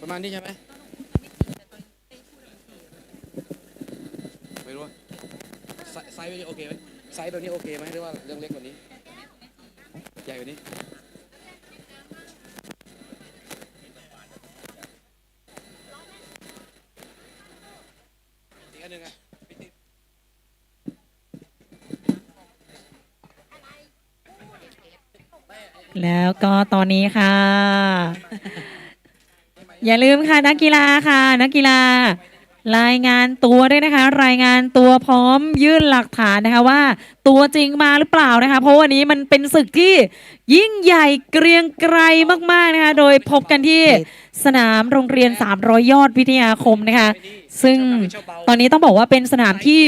ประมาณนี้ใช่ไหมไม่รู้ว่าไซไซส์แบบนี้โอเคไหมไซส์แบบนี้โอเคไหมหรือว่าเรื่องเล็กกว่านี้ ใหญ่กว่านี้อีกอันหนึ่งอะพี่ติ๊กแล้วก็ตอนนี้ค่ะ อย่าลืมค่ะนักกีฬาค่ะ นักกีฬา รายงานตัวด้วยนะคะ รายงานตัวพร้อมยื่นหลักฐานนะคะว่า ตัวจริงมาหรือเปล่านะคะ เพราะวันนี้มันเป็นศึกที่ยิ่งใหญ่เกรียงไกรมากๆนะคะ โดยพบกันที่สนามโรงเรียน 300 ยอดวิทยาคมนะคะ ซึ่งตอนนี้ต้องบอกว่าเป็นสนามที่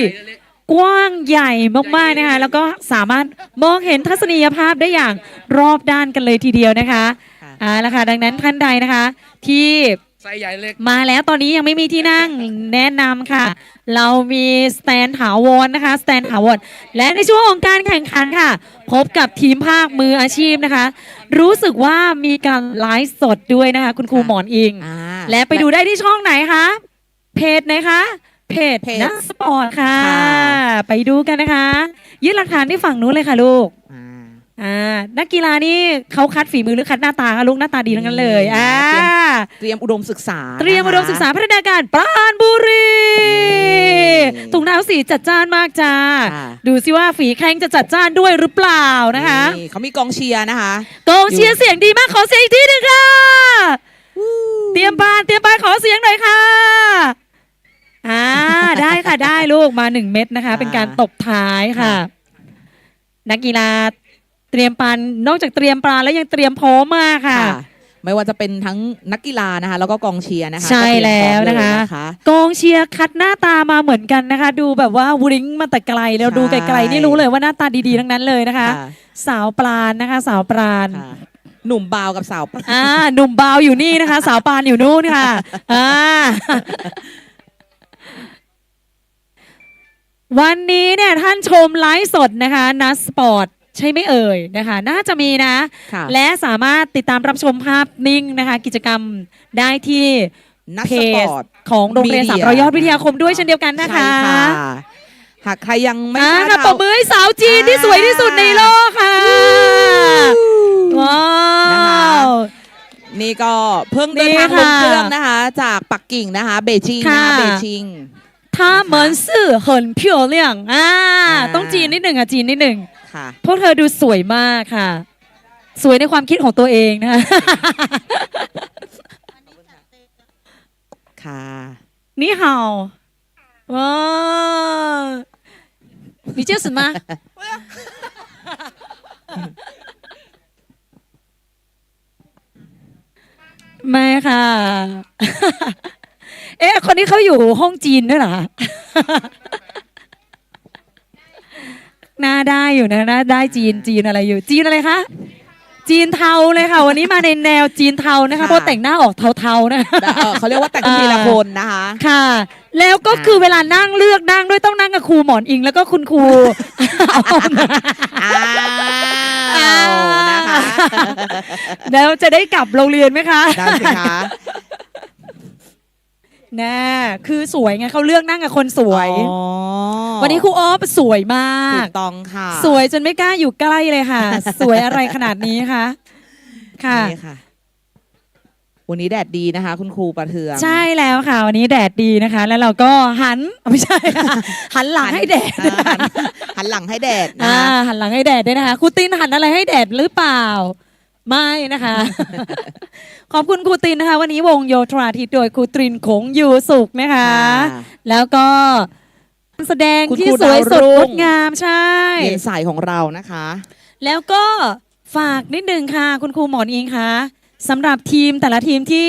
กว้างใหญ่มากๆนะคะ แล้วก็สามารถมองเห็นทัศนียภาพได้อย่างรอบด้านกันเลยทีเดียวนะคะค่ะ อ่าแล้วค่ะดังนั้นท่านใดนะคะ ที่ไซส์ใหญ่เล็ก มาแล้วตอนนี้ยังไม่มีที่นั่งแนะนำค่ะ เรามีสแตนถาวรนะคะสแตนถาวรและในช่วงของการแข่งขันค่ะ พบกับทีมภาคมืออาชีพนะคะ รู้สึกว่ามีการไลฟ์สดด้วยนะคะ คุณครูค่ะหมอนอิง อ่า และไปดูได้ที่ช่องไหนคะเพจไหนคะเพจเพจนักสปอร์ตค่ะ ค่ะ ไปดูกันนะคะยื่นหลักฐานที่ฝั่งนู้นเลยค่ะลูก อ่า อ่านักกีฬานี่เขาคัดฝีมือหรือคัดหน้าตาคะลูกหน้าตาดีทั้งนั้นเลยนี่อ่าเตรียมอุดมศึกษาเตรียมนะคะอุดมศึกษาพัฒนาการปราณบุรีนี่ถุงเท้าสีจัดจ้านมากจ้าค่ะดูสิว่าฝีแข้งจะจัดจ้านด้วยหรือเปล่านะคะนี่เขามีกองเชียร์นะคะกองเชียร์เสียงดีมากขอเสียงอีกทีหนึงค่ะเตรียมปานเตรียมปานขอเสียงหน่อยค่ะอ่าได้ค่ะได้ลูกมาหนึ่งเม็ดนะคะ เป็นการตบท้ายค่ะ นักกีฬา เตรียมปานนอกจากเตรียมปลาแล้วยังเตรียมพร้อมมากค่ะค่ะ ไม่ว่าจะเป็นทั้งนักกีฬานะคะ แล้วก็กองเชียร์นะคะใช่แล้วนะคะก็เตรียมพร้อมเลยนะคะกองเชียร์คัดหน้าตามาเหมือนกันนะคะ ดูแบบว่าวิ้งมาแต่ไกลแล้วใช่ดูไกลๆนี่รู้เลยว่าหน้าตาดีๆทั้งนั้นเลยนะคะค่ะสาวปราณนะคะ สาวปราณค่ะหนุ่มบาวกับสาวอ่าหนุ่มบาวอยู่นี่นะคะ สาวปานอยู่นู่นค่ะอ่าวันนี้เนี่ยท่านชมไลฟ์สดนะคะนัสปอร์ต ใช่ไหมเอ่ยนะคะ น่าจะมีนะ ค่ะ และสามารถติดตามรับชมภาพนิ่งนะคะ กิจกรรมได้ที่นักเพสปจอร์ต ของโรงเรียน Media สามร้อยยอดวิทยาคมด้วยเช่นเดียวกันนะคะใช่ค่ะ หากใครยังไม่อ่าทราบค่ะปรบมือให้สาวจีนที่สวยที่สุดในโลกค่ะว้านะคะ ว นี่ก็เพิ่งเดินทางนี่ลค่ะงเครื่องนะคะ จากปักกิ่งนะคะ เบจิงนะคะค่ะเบจิง 他们是很漂亮อ่า อ่า ต้องจีนนิดหนึ่งอ่ะจีนนิดหนึ่ง ค่ะ พวกเธอดูสวยมากค่ะ สวยในความคิดของตัวเองนะคะ ค่ะ นี่ฮาวว้าว你叫什么？ไม่ค่ะ เอ๊ะ คนนี้เขาอยู่ห้องจีนด้วยเหรอหน้าได้อยู่นะหน้าได้จีนจีนอะไรอยู่ จีนอะไรคะจีนเทาเลยค่ะ วันนี้มาในแนวจีนเทานะคะค่ะเพราะแต่งหน้าออกเทาๆนะเอ่อเขาเรียกว่าแต่งทีละคนนะคะค่ะ แล้วก็อ่าคือเวลานั่งเลือกนั่งด้วยต้องนั่งกับครูหมอนอิง แล้วก็คุณครูอ้าวนะคะแล้วจะได้กลับโรงเรียนไหมคะได้สิคะ น่าคือสวยไงเขาเลือกนั่งกับคนสวย อ๋อวันนี้ครูออฟสวยมาถูก กต้องค่ะสวยจนไม่กล้าอยู่ใกล้เลยค่ะ สวยอะไรขนาดนี้คะค่ะ นี่ค่ะ วันนี้แดดดีนะคะ คุณครูประเทือง ใช่แล้วค่ะ วันนี้แดดดีนะคะ แล้วเราก็หันไม่ใช่ค่ะหันหลังให้แดดอ่าหันหันหลังให้แดดนะอ่าคะหันหลังให้แดดด้วยนะคะครูตินหันอะไรให้แดดหรือเปล่า ไม่นะคะ ขอบคุณครูตินนะคะ วันนี้วงโยธราทิตโดยครูตรินคงอยู่สุขนะคะ ค่ะแล้วก็การแสดงคุณที่ครูสวยสดดาวรุ่ง งดงามใช่เย็นใสของเรานะคะ แล้วก็ฝากนิดนึงค่ะ คุณครูหมอนอิงคะสำหรับทีมแต่ละทีมที่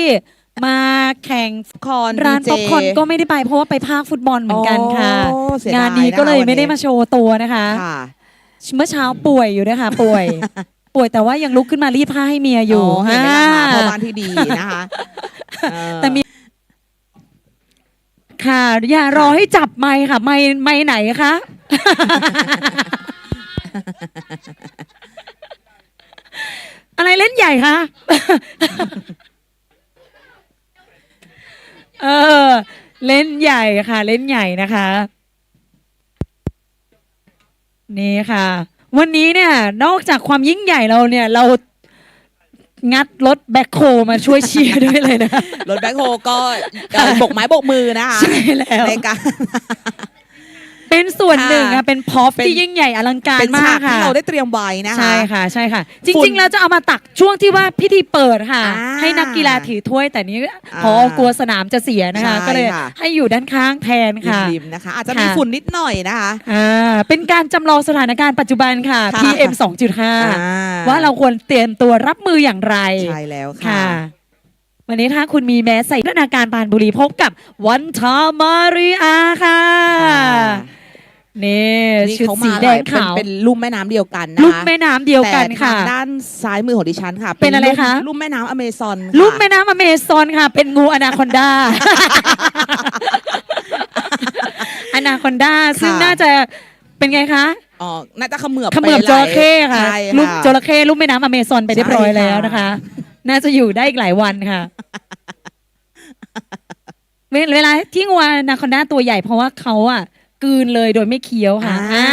มาแข่งคอนร้านดีเจป๊อปคอร์นก็ไม่ได้ไปเพราะว่าไปภาคฟุตบอลเหมือนกันค่ะโอ้เสียดยงานนี้ก็เลยะคะไม่ได้มาโชว์ตัวนะคะ ค่ะ เมื่อเช้าป่วยอยู่นะคะป่วย ป่วยแต่ว่ายังลุกขึ้นมารีดผ้าให้เมียอยู่เห็นไหมล่ะคะอ่าพ่อบ้านที่ดีนะคะเออ แต่มี ค่ะ อย่ารอให้จับไม้ค่ะ ไม้ไม้ไหนคะ อะไรเล่นใหญ่คะ เออ เล่นใหญ่ค่ะ เล่นใหญ่นะคะ นี่ค่ะ วันนี้เนี่ยนอกจากความยิ่งใหญ่เราเนี่ยเรางัดรถแบ็คโฮมาช่วยเชียร์ด้วยเลยนะคะรถแบ็คโฮก็เอ่อบกไม้บกมือนะคะใช่แล้วในการ เป็นส่วนหนึ่งค่ะอะเป็นพอปเป็น ที่ยิ่งใหญ่อลังการเป็นมาฉากกค่ะที่เราได้เตรียมไว้นะคะ ใช่ค่ะใช่ค่ะ จฝุ่ริง นๆ เราจะเอามาตักช่วงที่ว่าพิธีเปิดค่ะ อ่าให้นักกีฬาถือถ้วย แต่นี้อ่าพอกลัวสนามจะเสียนะคะ ใช่ก็เลยค่ะ ให้อยู่ด้านข้างแทนค่ะ ริมๆนะคะ อาจจะมีค่ะ ฝุ่นนิดหน่อยนะคะ อ่าเป็นการจำลองสถานการณ์ปัจจุบันค่ะ ค่ะ PM 2.5 ว่าเราควรเตรียมตัวรับมืออย่างไร ใช่แล้วค่ะ ค่ะ วันนี้ถ้าคุณมีแมสใส่พัฒนาการปานบุรีพบกับวันทามาริอาค่ะ นี่นี่ชุดเขาสีมาแดหลายงเป็นขาวเป็นลุ่มแม่น้ำเดียวกันนะคะลุ่มแม่น้ำเดียวกันแต่ค่ะทางด้านซ้ายมือของดิฉันค่ะเป็นอะไรลุ่มคะลุ่มแม่น้ำอเมซอนค่ะ ลุ่มแม่น้ำอเมซอนค่ะ เป็นงูอนาคอนดา อนาคอนดาซึ่งน่าจะเป็นไงคะอ๋อน่าจะเขมือบเขมือบไปจหลายระเข้ค่ะใช่ลุ่มค่ะจระเข้ลุ่มแม่น้ำอเมซอนไปเรียบร้อยใช่ค่ะแล้วนะคะ น่าจะอยู่ได้อีกหลายวันค่ะเวเวลาที่งูอนาคอนดาตัวใหญ่เพราะว่าเขาอะ กลืนเลยโดยไม่เคี้ยวค่ะอ่าอ่า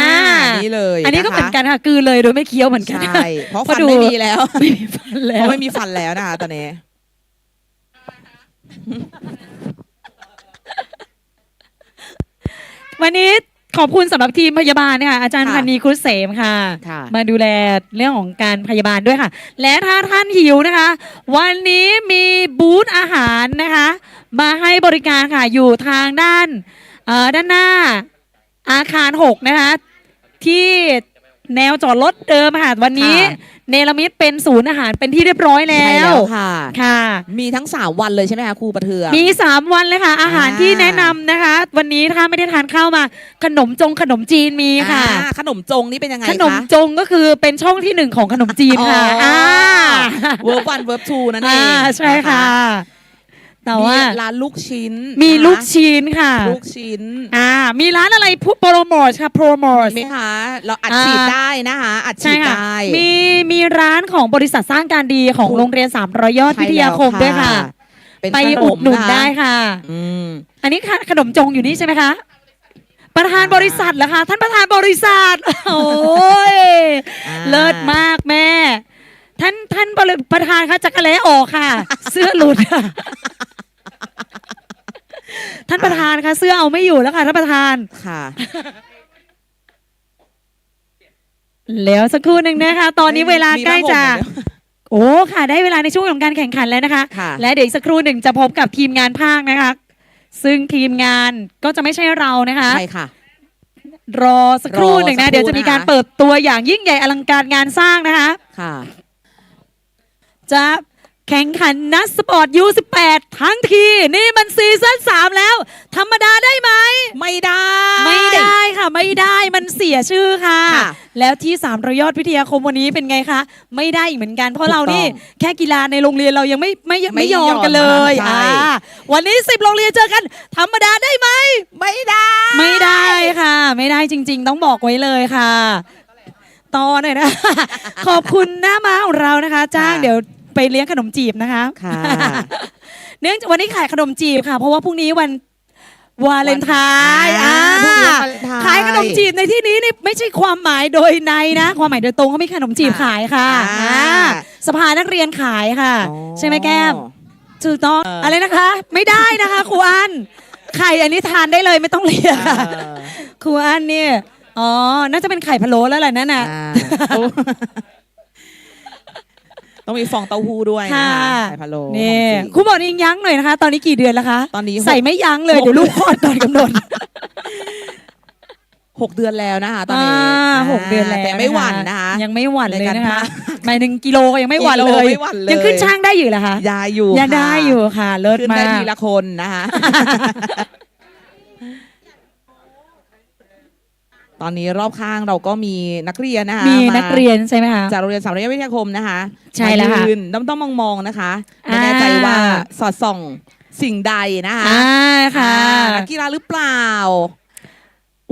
นี่เลยอันนี้ก็ะคะเหมือนกันค่ะกลืนเลยโดยไม่เคี้ยวเหมือนกันใช่เพราะเพราะฟันดูไม่มีแล้วไม่มีฟันเพแล้วราะไม่มีฟันแล้วนะคะตอนนี้วันนี้ขอบคุณสำหรับทีมพยาบาลค่ะอาจารย์ค่ะพันนีครุฑเสมค่ะค่ะ มาดูแลเรื่องของการพยาบาลด้วยค่ะ และถ้าท่านหิวนะคะ วันนี้มีบูธอาหารนะคะ มาให้บริการค่ะอยู่ทางด้านเอ่อด้านหน้า อาคาร 6 นะคะ ที่แนวจอดรถเดิมค่ะวันนี้ ค่ะ เนรมิตเป็นศูนย์อาหารเป็นที่เรียบร้อยแล้ใช่วแล้วค่ะ ค่ะ มีทั้งสามวันเลยใช่ไหมคะครูประเทือง มี 3 วันเลยค่ะ อาหารอ่า ที่แนะนำนะคะ วันนี้ถ้าไม่ได้ทานข้าวมา ขนมจงขนมจีนมีค่ะ อ่าขนมจงนี่เป็นยังไงขนมคะจงก็คือเป็นช่องที่หนึ่งของขนมจีนค่ะอ๋ออ่อ่าเวิร์บวันเวิร์บทูนั่นเออ่างใช่ค่ะ แต่นว่า ร้านลูกชิ้นมีนะคะลูกชิ้นค่ะ ลูกชิ้นอ่า มีร้านอะไรพูดโปรโมทค่ะโปรโมทมีไหมคะเราอัดอ่าฉีดได้นะคะอัดฉีใช่ดค่ะ ได้ มีมีร้านของบริษัทสร้างการดีของถูกโรงเรียนสามร้อยยอดใช่วิทยาคมแล้วด้วยค่ะเป็นไปขนอุดมหนุนนะคะได้ค่ะ อืม อันนี้ค่ะขนมจงอยู่นี่ใช่ไหมคะ ประธานบริษัทเหรอคะ ท่านประธานบริษัท โอ้ย อ่า เลิศมากแม่ ท่านท่านประธานคะจักรเละออกค่ะ เสื้อหลุดค่ะ ท่านประธานคะเสื้อเอาไม่อยู่แล้วค่ะท่านประธาน ค่ะ แล้วสักครู่หนึ่งนะคะ ตอนนี้เวลามีใกล้จะผ้าห่มเหรอโอ้ค่ะ ได้เวลาในช่วงของการแข่งขันแล้วนะคะ ค่ะและเดี๋ยวอีกสักครู่หนึ่งจะพบกับทีมงานภาคนะคะ ซึ่งทีมงานก็จะไม่ใช่เรานะคะ ใช่ค่ะ รอสักครู่หนึ่งรอสันะ กครู่เดี๋ยวจะมีการนะคะ เปิดตัวอย่างยิ่งใหญ่อลังการงานสร้างนะคะ ค่ะ จะ แข่งขันนัดสปอร์ต U18 ทั้งที นี่มันซีซั่น3 แล้ว ธรรมดาได้ไหม ไม่ได้ ไม่ได้ค่ะ ไม่ได้มันเสียชื่อค่ะ ค่ะแล้วที่3ามรยอดวิทยาคมวันนี้เป็นไงคะ ไม่ได้อีกเหมือนกันเพราะเรานี่ถูกต้องแค่กีฬาในโรงเรียนเรายังไม่ไม่ไม่ไม่ยอมยอมกันเลยใช่ อ่าวันนี้ 10 โรงเรียนเจอกัน ธรรมดาได้ไหม ไม่ได้ ไม่ได้ค่ะ ไม่ได้จริง ๆ ต้องบอกไว้เลยค่ะ ต่อหน่อยนะ ขอบคุณหน้าม้าของเรานะคะ จ้างค่ะ เดี๋ยว ไปเลี้ยงขนมจีบนะคะค่ะเนื่องจากวันนี้ขายขนมจีบค่ะ เพราะว่าพรุ่งนี้วันวาเลนไทน์อ่าอ่าพรุ่งนี้วันวาเลนไทน์ ขายขนมจีบในที่นี้นี่ไม่ใช่ความหมายโดยในนะ ความหมายโดยตรงเขามีขนมจีบค่ะขายค่ะอ่า อ่าสภานักเรียนขายค่ะอ๋อใช่ไหมแก้ม ถูกต้องเออออะไรนะคะ ไม่ได้นะคะครูอันไข่อันนี้ทานได้เลยไม่ต้องเลียค่ะเออ ครูอันเนี่ยอ๋อน่าจะเป็นไข่พะโล้แล้วแหละนั่นน่ะ อ่า ต้องมีฟองเต้าหู้ด้วยนะค่ะ คะไข่พะโล้นี่ของจริงครูบอกนี่ยั้งหน่อยนะคะ ตอนนี้กี่เดือนแล้วคะตอนนี้หก ใส่ไม่ยั้งเลยหกเดี๋ยวลูกคลอดก่อนกำหนด หกเดือนแล้วนะคะตอนนี้อ่าาหกเดือนแล้วแต่ไม่หวั่นนะคะ ยังไม่หวั่นเลยในการนะคะพาหมายถึงกิโลก็ยังไม่หวั่นกิเลโลย ไม่หวั่นเลย ยังขึ้นช่างได้อยู่เหรอคะยายอยู่ยังได้ค่ะอยู่ค่ะเลิศขึ้นมาได้ก ทีละคนนะคะ ตอนนี้รอบข้างเราก็มีนักเรียนนะคะมีานักเรียนใช่ไหมคะ จากโรงเรียนสามร้อยวิทยาคมนะคะใช่แล้วค่ะมายืนด้อมต้องมองๆนะคะไม่อ่าแน่ใจว่า สอดส่องสิ่งใดนะคะอ่าค่ะ อ่านักกีฬาหรือเปล่า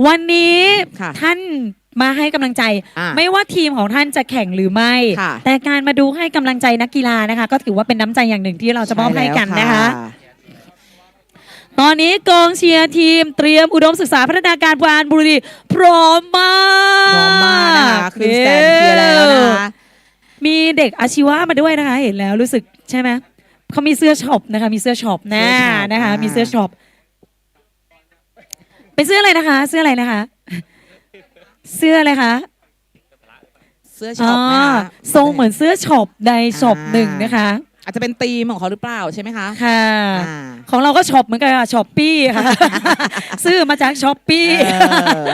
วันนี้ค่ะท่านมาให้กำลังใจ อ่าไม่ว่าทีมของท่านจะแข่งหรือไม่ ค่ะ แต่การมาดูให้กำลังใจนักกีฬานะคะ ก็ถือว่าเป็นน้ำใจอย่างหนึ่งที่เราจะมอบให้กันนะคะ ใช่แล้ว ตอนนี้กองเชียร์ทีมเตรียมอุดมศึกษาพัฒนาการปรานบุรีพร้อมมากพร้อมมากนะคะขึ้นสแตนเชียร์แล้วนะคะมีเด็กอาชีวะมาด้วยนะคะ เห็นแล้วรู้สึกใช่ไหมเขามีเสื้อช็อปนะคะ มีเสื้อช็อปนะเสื้อช็อปนะคะอ่ามีมีเสื้อช็อปเป็นเสื้ออะไรนะคะ เสื้ออะไรนะคะ เสื้ออะไรคะเสื้อช็อปนะอ่าคะทรงเหมือนเสื้อช็อปในช็อปอ่าหนึ่งนะคะ อาจจะเป็นธีมของเขาหรือเปล่าใช่ไหมคะค่ะ อ่า ของเราก็ช็อปเหมือนกันค่ะช็อปปี้ค่ะ ซื้อมาจากช็อปปี้เออ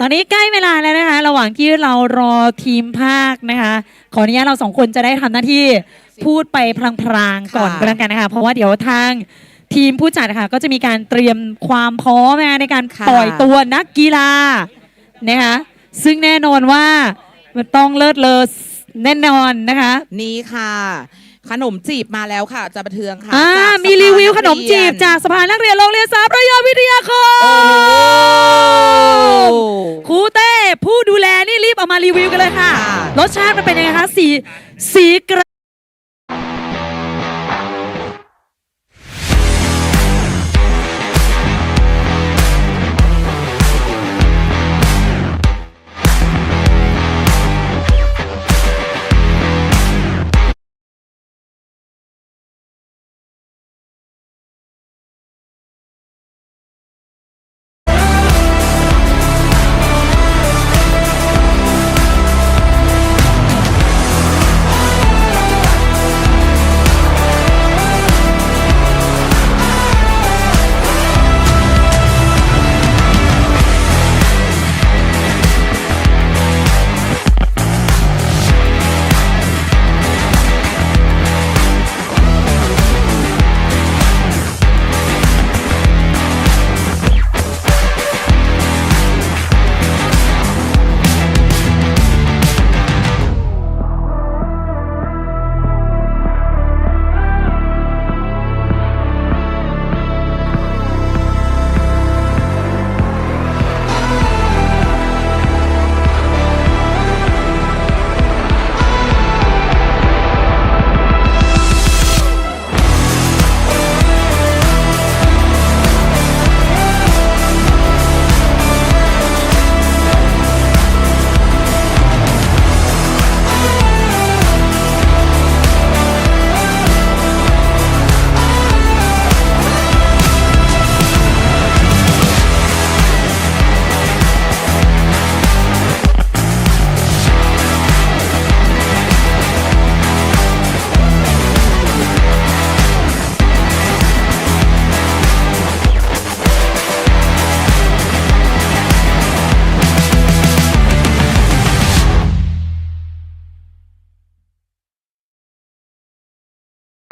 ตอนนี้ใกล้เวลาแล้วนะคะ ระหว่างที่เรารอทีมภาคนะคะ ขออนุญาตเราสองคนจะได้ทำหน้าที่พูดไปพลางๆก่อนค่ะก็แล้วกันนะคะ เพราะว่าเดี๋ยวทางทีมผู้จัดนะคะก็จะมีการเตรียมความพร้อมนะคะในการปล่อยตัวนักกีฬานะคะซึ่งแน่นอนว่ามันต้องเลิศเลอ แน่นอนนะคะนี่ค่ะ ขนมจีบมาแล้วค่ะจะประเทืองค่ะอ่าจากมีรีวิวสภขนมจีบจากสภานักเรียนโรงเรียนสามระยองวิทยาคโอ้ม ครูเต้ผู้ดูแลนี่รีบเอามารีวิวกันเลยค่ะ ค่ะ รสชาติมันเป็นยังไงคะ สีสีกระ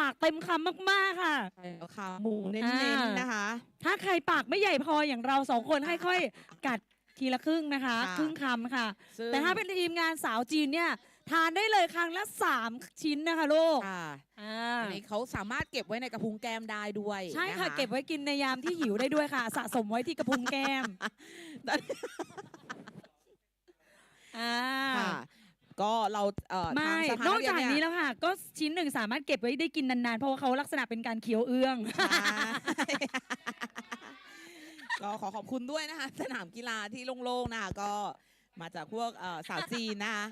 ากเต็มคำมากๆค่ะ ใช่แล้วค่ะหมูเน้อ่านๆนะคะ ถ้าใครปากไม่ใหญ่พออย่างเราสองคนให้ค่อยกัดทีละครึ่งนะคะ ค่ะ ครึ่งคำค่ะ ซึ่งแต่ถ้าเป็นทีมงานสาวจีนเนี่ย ทานได้เลยครั้งละสามชิ้นนะคะลูกค่ะอ่าอันนี้เขาสามารถเก็บไว้ในกระพุ้งแก้มได้ด้วยใช่ค่ะ นเก็บไว้กินในยามที่หิวได้ด้วยค่ะ สะสมไว้ที่กระพุ้งแก้มอ่า ค่ะ ก็เราเอ่อไม่ทางสภานอกเรียจากเยนี้แล้วค่ะ ก็ชิ้นหนึ่งสามารถเก็บไว้ได้กินนานๆ เพราะว่าเขาลักษณะเป็นการเคี้ยวเอื้อง ใช่ก็ขอขอบคุณด้วยนะคะ สนามกีฬาที่โล่งๆนะคะก็มาจากพวกเอ่อสาวจีนนะคะ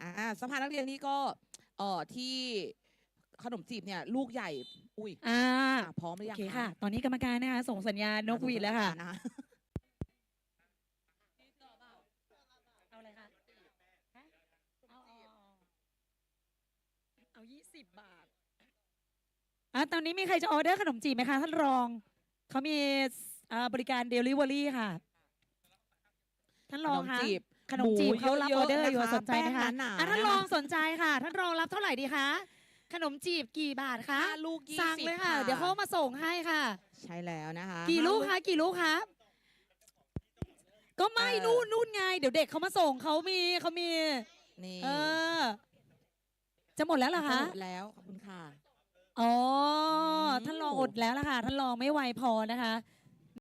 อ่าสภานักเรียนนี่ก็เอ่อที่ขนมจีบเนี่ยลูกใหญ่ อุ้ยอ่าอะพร้อมหรือโอยังเคค่ะ ตอนนี้กรรมการนะคะส่งสัญญาณนกหวีดแล้วค่ะ นะคะ เอาอะไรคะฮะเอาเอาเอาเอายี่สิบบาท อะตอนนี้มีใครจะออเดอร์ขนมจีบไหมคะ ท่านรอง เขามีอ่าบริการเดลิเวอรี่ค่ะ ท่านรองขนมคะจีบขนมจีบเขารับหออเดอร์ะอยู่คะสนใจไหมคะแป้งหนาๆอะท่านนะคะรองสนใจค่ะ ท่านรองรับเท่าไหร่ดีคะขนมจีบกี่บาทคะห้าลูกยี่สั่งสิบเลยค่ะ เดี๋ยวเขามาส่งให้ค่ะ ใช่แล้วนะคะ กี่ห้าลูกคะกี่ลูกคะก็ไม่เออ นู่นนู่นไง เดี๋ยวเด็กเขามาส่งเขามีเขามี นี่เออ จะหมดแล้วเหรอคะหมดแล้วขอบคุณค่ะ อ๋ออมท่านรองอดแล้วล่ะค่ะ ท่านรองไม่ไวพอนะคะ